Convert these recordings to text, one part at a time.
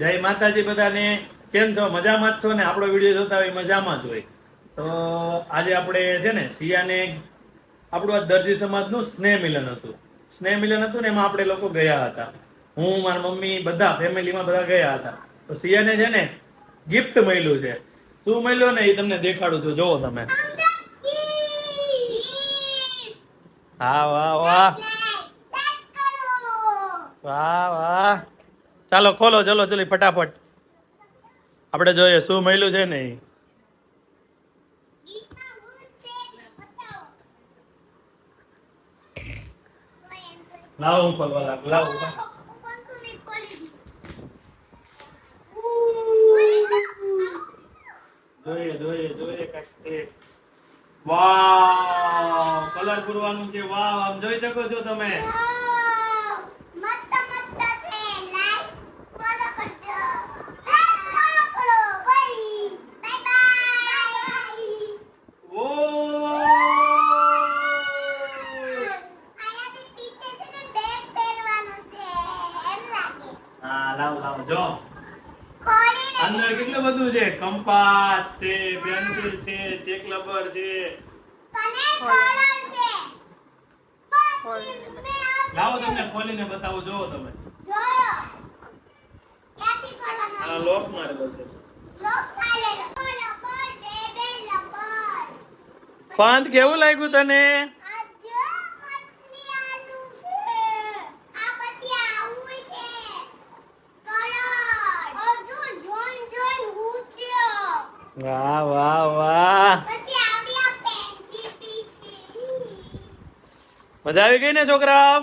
જય માતાજી બધાને. કેમ છો? મજામાં જ છો ને? આપણો વીડિયો જોતા હોય મજામાં જ હોય. તો આજે આપણે છે ને સિયાને આપણું આ દરજી સમાજનું સ્નેહ મિલન હતું. સ્નેહ મિલન હતું ને એમાં આપણે લોકો ગયા હતા. હું મારા મમ્મી બધા ફેમિલીમાં બધા ગયા હતા. તો સિયાને છે ને ગિફ્ટ મળ્યું છે. શું મળ્યું ને? એ તમને દેખાડું છું. જોવો તમે. હા વાહ વાહ વાહ વાહ. ચાલો ખોલો, ચલો ચલો, ફટાફટ. આપણે જોઈએ શું મળ્યું છે ને? લાવો હું ખોલવા લાગુ લાવો જોઈએ જોઈએ જોઈએ કાંઈક વાવ, કલર પૂરવાનું છે. વાવ, આમ જોઈ શકો છો તમે. હા લાવો લાવ જો. અંદર કેટલું બધું છે? કંપાસ છે પેન્સિલ છે ચેક રબર છે. લાવો તમને ખોલીને બતાવો જોવો તમે. આ લોક મારેલો છે. પાંચ કેવું લાગ્યું તને? વાહ વાહ વાહ. મજા આવી ગઈ ને છોકરા?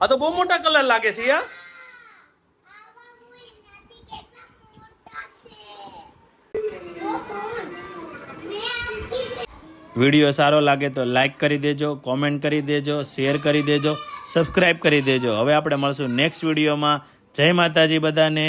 આ તો બહુ મોટા કલર લાગે છે યાર વીડિયો સારો લાગે તો લાઇક કરી દેજો કોમેન્ટ કરી દેજો શેર કરી દેજો સબસ્ક્રાઇબ કરી દેજો. હવે આપણે મળશું નેક્સ્ટ વિડીયોમાં. જય માતાજી બધાને.